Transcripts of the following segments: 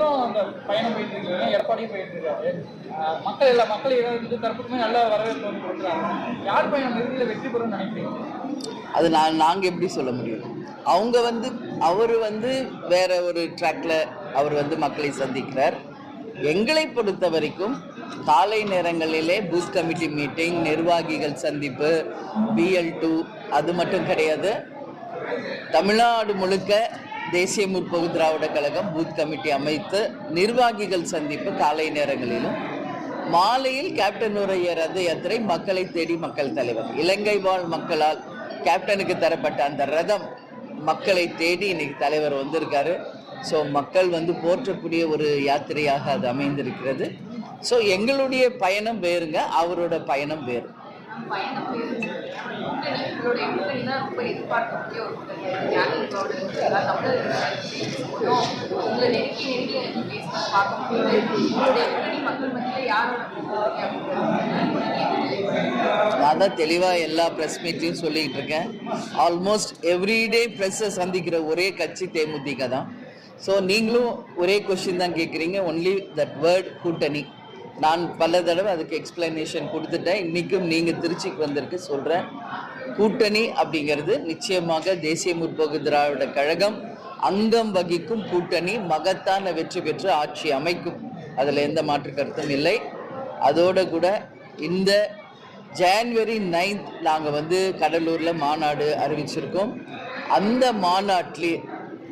நீங்களும் அந்த பயணம் போயிட்டு இருக்கீங்க எடப்பாடியும் போயிட்டு இருக்காரு. மக்கள் எல்லா மக்கள் இருந்து தரப்புக்குமே நல்ல வரவேற்பு வந்து கொடுக்குறாங்க யார் பயணம் இறுதியில் வெற்றி பெறும்னு நினைக்கிறீங்க? அது நான் நாங்கள் எப்படி சொல்ல முடியும்? அவங்க வந்து அவர் வந்து வேற ஒரு ட்ராக்ல அவர் வந்து மக்களை சந்திக்கிறார். எங்களை பொறுத்த வரைக்கும் காலை நேரங்களிலே பூத் கமிட்டி மீட்டிங் நிர்வாகிகள் சந்திப்பு பிஎல் டூ அது மட்டும் கிடையாது. தமிழ்நாடு முழுக்க தேசிய முற்போக்கு திராவிட கழகம் பூத் கமிட்டி அமைத்து நிர்வாகிகள் சந்திப்பு காலை நேரங்களிலும். மாலையில் கேப்டன் உரைய ரத யாத்திரை மக்களை தேடி மக்கள் தலைவர். இலங்கை வாழ் மக்களால் கேப்டனுக்கு தரப்பட்ட அந்த ரதம் மக்களை தேடி இன்னைக்கு தலைவர் வந்திருக்காரு. ஸோ மக்கள் வந்து போற்றக்கூடிய ஒரு யாத்திரையாக அது அமைந்திருக்கிறது. ஸோ எங்களுடைய பயணம் வேறுங்க அவரோட பயணம் வேறு. கூட்டணி உங்களுடைய கூட்டணி தான் ரொம்ப எதிர்பார்க்கக்கூடிய ஒரு கூட்டணி ஞானிகளோட எல்லாம் தமிழர்களும் உங்களை நெருக்கி நெருக்கி எனக்கு பேச பார்க்க முடியுது உங்களுடைய கூட்டணி மக்கள் மத்தியில் யாரும் நான் தான் தெளிவாக எல்லா ப்ரெஸ் மீட்லையும் சொல்லிக்கிட்டு இருக்கேன். ஆல்மோஸ்ட் எவ்ரிடே ப்ரெஸ்ஸை சந்திக்கிற ஒரே கட்சி தேமுதிக தான். ஸோ நீங்களும் ஒரே கொஷின் தான் கேட்குறீங்க ஒன்லி தட் வேர்ட் கூட்டணி. நான் பல தடவை அதுக்கு எக்ஸ்பிளனேஷன் கொடுத்துட்டேன். இன்றைக்கும் நீங்கள் திருச்சிக்கு வந்திருக்கு. சொல்கிறேன் கூட்டணி அப்படிங்கிறது நிச்சயமாக தேசிய முற்போக்கு திராவிட கழகம் அங்கம் வகிக்கும் கூட்டணி மகத்தான வெற்றி பெற்று ஆட்சி அமைக்கும். அதில் எந்த மாற்று கருத்தும் இல்லை. அதோடு கூட இந்த ஜான்வரி நைன்த் நாங்கள் வந்து கடலூரில் மாநாடு அறிவிச்சிருக்கோம். அந்த மாநாட்டிலே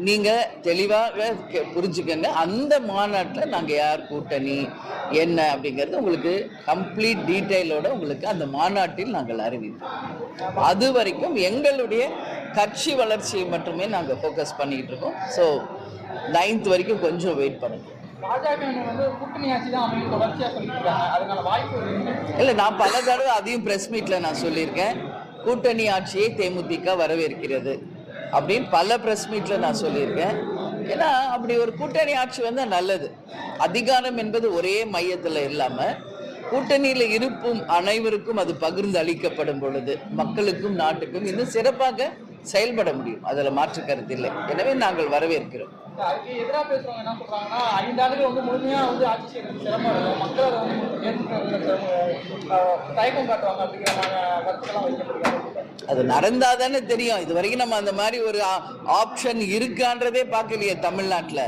நீங்கள் தெளிவாக புரிஞ்சுக்கங்க. அந்த மாநாட்டில் நாங்கள் யார் கூட்டணி என்ன அப்படிங்கிறது உங்களுக்கு கம்ப்ளீட் டீட்டெயிலோட உங்களுக்கு அந்த மாநாட்டில் நாங்கள் அறிவிப்போம். அது வரைக்கும் எங்களுடைய கட்சி வளர்ச்சியை மட்டுமே நாங்கள் ஃபோக்கஸ் பண்ணிக்கிட்டு இருக்கோம். ஸோ நைன்த் வரைக்கும் கொஞ்சம் வெயிட் பண்ணுங்க. பாஜக வந்து கூட்டணி ஆட்சி தான் அமையும் தொடர்ச்சியாக சொல்லிட்டு இருக்காங்க. அதுக்கான வாய்ப்பு இருக்கு. இல்லை நான் பல தடவை அதையும் ப்ரெஸ் மீட்டில் நான் சொல்லியிருக்கேன். கூட்டணி ஆட்சியை தேமுதிக வரவேற்கிறது. அப்படின்னு பல ப்ரெஸ் மீட்டில் நான் சொல்லியிருக்கேன். ஏன்னா அப்படி ஒரு கூட்டணி ஆட்சி வந்தால் நல்லது. அதிகாரம் என்பது ஒரே மையத்தில் இல்லாமல் கூட்டணியில் இருப்பும் அனைவருக்கும் அது பகிர்ந்து அளிக்கப்படும் பொழுது மக்களுக்கும் நாட்டுக்கும் இன்னும் சிறப்பாக செயல்பட முடியும். அதில் மாற்று கருத்து இல்லை. எனவே நாங்கள் வரவேற்கிறோம். அதை நடந்தா தானே தெரியும். இது வரைக்கும் நம்ம அந்த மாதிரி ஒரு ஆப்ஷன் இருக்கான்றதே பார்க்கலையே தமிழ்நாட்டில்.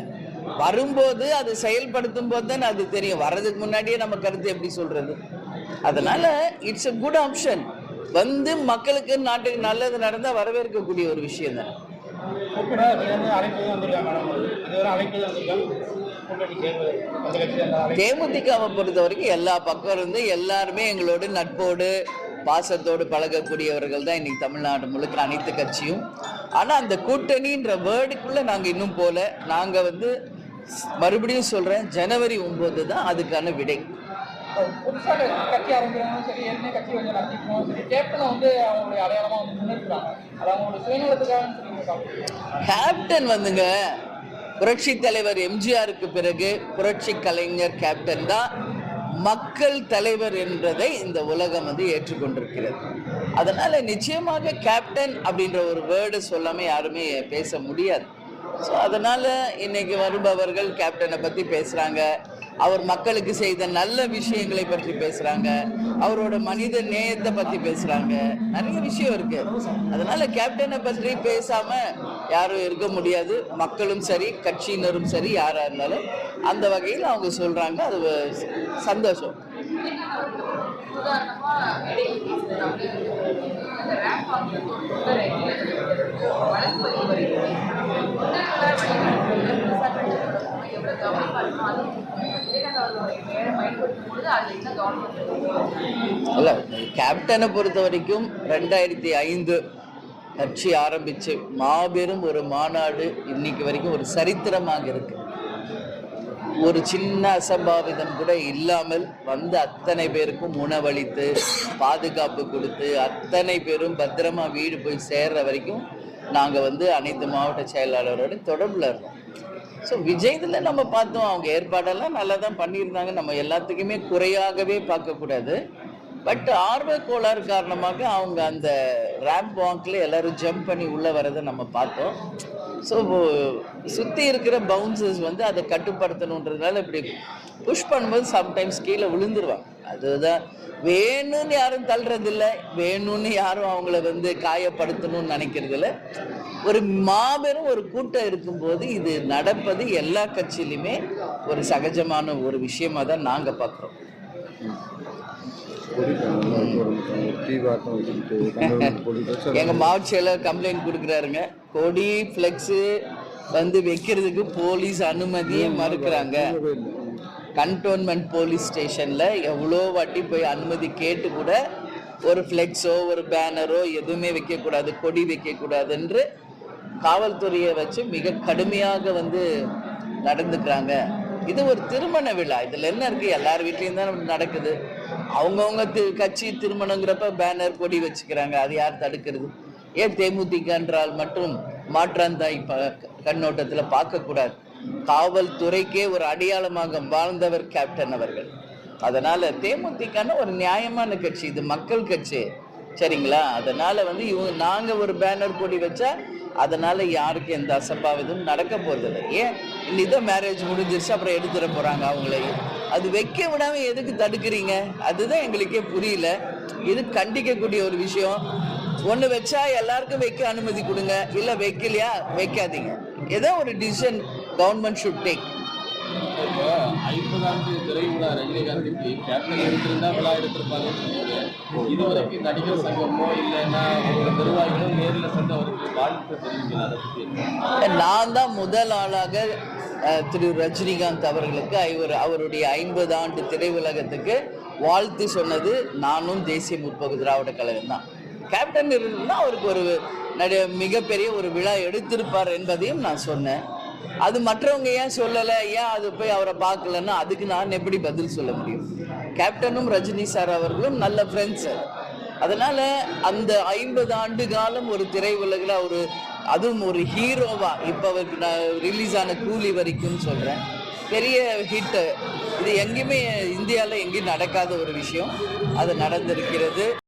வரும்போது அது செயல்படுத்தும் போது தானே அது தெரியும். வர்றதுக்கு முன்னாடியே நம்ம கருத்து எப்படி சொல்றது? அதனால இட்ஸ் a குட் ஆப்ஷன் வந்து மக்களுக்கு நாட்டுக்கு நல்லது நடந்தால் வரவேற்கக்கூடிய ஒரு விஷயம் தான். தேமுதிகாவை தேமுதிகவை பொறுத்த வரைக்கும் எல்லா பக்கம் இருந்து எல்லாருமே எங்களோடு நட்போடு பாசத்தோடு பழகக்கூடியவர்கள் தான் இன்னைக்கு தமிழ்நாடு முழுக்க அனைத்து கட்சியும். ஆனால் அந்த கூட்டணின்ற வேர்டுக்குள்ளே நாங்கள் இன்னும் போல. நாங்கள் வந்து மறுபடியும் சொல்கிறேன் ஜனவரி ஒம்பது தான் அதுக்கான விடை. புதுசாக கட்சி ஆரம்பிக்கிறாங்களும் சரி ஏற்கனவே கட்சி கொஞ்சம் நடத்திக்கணும் சரி கேப்டனை வந்து அவங்களுடைய அடையாளமாக வந்து முன்னெடுக்கிறாங்க அது அவங்களோட சுயநலத்துக்காக சொல்லியிருக்காங்க கேப்டன் வந்துங்க. புரட்சி தலைவர் எம்ஜிஆருக்கு பிறகு புரட்சி கலைஞர் கேப்டன் தான் மக்கள் தலைவர் என்பதை இந்த உலகம் வந்து ஏற்றுக்கொண்டிருக்கிறது. அதனால நிச்சயமாக கேப்டன் அப்படின்ற ஒரு வேர்டு சொல்லாமல் யாருமே பேச முடியாது. ஸோ அதனால இன்னைக்கு வருபவர்கள் கேப்டனை பற்றி பேசுகிறாங்க அவர் மக்களுக்கு செய்த நல்ல விஷயங்களை பற்றி பேசுறாங்க. அவரோட மனித நேயத்தை பத்தி பேசுறாங்க. நிறைய விஷயம் இருக்கு. அதனால கேப்டனை பற்றி பேசாம யாரும் இருக்க முடியாது. மக்களும் சரி கட்சியினரும் சரி யாரா இருந்தாலும் அந்த வகையில் அவங்க சொல்றாங்க. அது சந்தோஷம். உதாரணமா வழக்கு இல்லை கேப்டனை பொறுத்த வரைக்கும் ரெண்டாயிரத்தி ஐந்து கட்சி ஆரம்பிச்சு மாபெரும் ஒரு மாநாடு இன்னைக்கு வரைக்கும் ஒரு சரித்திரமாக இருக்கு. ஒரு சின்ன அசம்பாவிதம் கூட இல்லாமல் வந்து அத்தனை பேருக்கும் உணவளித்து பாதுகாப்பு கொடுத்து அத்தனை பேரும் பத்திரமா வீடு போய் சேர்ற வரைக்கும் நாங்கள் வந்து அனைத்து மாவட்ட செயலாளரோட தொடர்பில் இருந்தோம். ஸோ விஜயத்தில் நம்ம பார்த்தோம் அவங்க ஏற்பாடெல்லாம் நல்லா தான் பண்ணியிருந்தாங்க. நம்ம எல்லாத்துக்குமே குறையாகவே பார்க்கக்கூடாது. பட் ஆர்வ கோளாறு காரணமாக அவங்க அந்த ரேம்ப் வாக்கில் எல்லாரும் ஜம்ப் பண்ணி உள்ளே வரதை நம்ம பார்த்தோம். ஸோ சுற்றி இருக்கிற பவுன்சர்ஸ் வந்து அதை கட்டுப்படுத்தணுன்றதுனால இப்படி புஷ் பண்ணும்போது சம்டைம்ஸ் கீழே விழுந்துருவாங்க. அதுதான். வேணும்னு யாரும் தள்ளுறதில்ல. வேணும்னு யாரும் அவங்கள வந்து காயப்படுத்தணும்னு நினைக்கிறதில்ல. ஒரு மாபெரும் ஒரு கூட்டம் இருக்கும்போது இது நடப்பது எல்லா கட்சியிலுமே ஒரு சகஜமான ஒரு விஷயமா தான் நாங்கள் பார்க்குறோம் எங்க மாவட்ட செயலர் கம்ப்ளைண்ட் கொடுக்குறாருங்க. கொடி ஃப்ளெக்ஸு வந்து வைக்கிறதுக்கு போலீஸ் அனுமதியை மறுக்கிறாங்க. கண்டோன்மெண்ட் போலீஸ் ஸ்டேஷன்ல எவ்வளோ வாட்டி போய் அனுமதி கேட்டு கூட ஒரு ஃப்ளெக்ஸோ ஒரு பேனரோ எதுவுமே வைக்கக்கூடாது கொடி வைக்கக்கூடாதுன்று காவல்துறையை வச்சு மிக கடுமையாக வந்து நடந்துக்கிறாங்க. இது ஒரு திருமண விழா. இதுல என்ன இருக்குது எல்லார் வீட்லேயும் தான் நடக்குது. அவங்கவுங்க தி கட்சி திருமணங்கிறப்ப பேனர் கொடி வச்சுக்கிறாங்க. அது யார் தடுக்கிறது? ஏன் தேமுதிக என்றால் மட்டும் மாற்றாந்தாய் ப கண்ணோட்டத்தில் பார்க்கக்கூடாது. காவல்துறைக்கே ஒரு அடையாளமாக வாழ்ந்தவர் கேப்டன் அவர்கள். அதனால் தேமுதிகன்னு ஒரு நியாயமான கட்சி. இது மக்கள் கட்சி. சரிங்களா? அதனால் வந்து இவங்க நாங்கள் ஒரு பேனர் கொடி வச்சா அதனால யாருக்கும் எந்த அசம்பாவிதமும் நடக்க போறதில்லை. ஏன்? இன்னிதான் மேரேஜ் முடிஞ்சிருச்சு அப்புறம் எடுத்துட போறாங்க அவங்களையும் அது வைக்க விடாம எதுக்கு தடுக்கிறீங்க? அதுதான் எங்களுக்கே புரியல. இது கண்டிக்கக்கூடிய ஒரு விஷயம். ஒன்று வச்சா எல்லாருக்கும் வைக்க அனுமதி கொடுங்க. இல்லை வைக்கலையா? வைக்காதீங்க. ஏதோ ஒரு டிசிஷன் கவர்மெண்ட் ஷுட் டேக் இப்போ ஐம்பதாண்டு திரைவிழா ரஜினிகாந்துக்கு கேப்டன் எடுத்திருந்தா விழா எடுத்திருப்பாங்கன்னு சொன்னீங்க இதுவரைக்கும் நடிகர் சங்கமோ இல்லைன்னா அவங்க நிர்வாகிகளோ நேரில் சென்று அவருக்கு வாழ்த்து தெரிவிக்கிறார் நான் தான் முதல் ஆளாக திரு ரஜினிகாந்த் அவர்களுக்கு அவர் அவருடைய ஐம்பது ஆண்டு திரையுலகத்துக்கு வாழ்த்து சொன்னது நானும் தேசிய முற்போக்கு திராவிட கழகம் தான். கேப்டன் இருந்தால் அவருக்கு ஒரு நடி மிகப்பெரிய ஒரு விழா எடுத்திருப்பார் என்பதையும் நான் சொன்னேன். அது மற்றவங்க ஏன் சொல்லலை ஏன் அது போய் அவரை பார்க்கலன்னா அதுக்கு நான் எப்படி பதில் சொல்ல முடியும்? கேப்டனும் ரஜினி சார் அவர்களும் நல்ல ஃப்ரெண்ட்ஸ் அதனால அந்த ஐம்பது ஆண்டு காலம் ஒரு திரையுலகில் ஒரு அதுவும் ஒரு ஹீரோவா இப்போ அவருக்கு நான் ரிலீஸ் ஆன கூலி வரைக்கும் சொல்கிறேன் பெரிய ஹிட்டு இது எங்கேயுமே இந்தியாவில் எங்கேயும் நடக்காத ஒரு விஷயம். அது நடந்திருக்கிறது.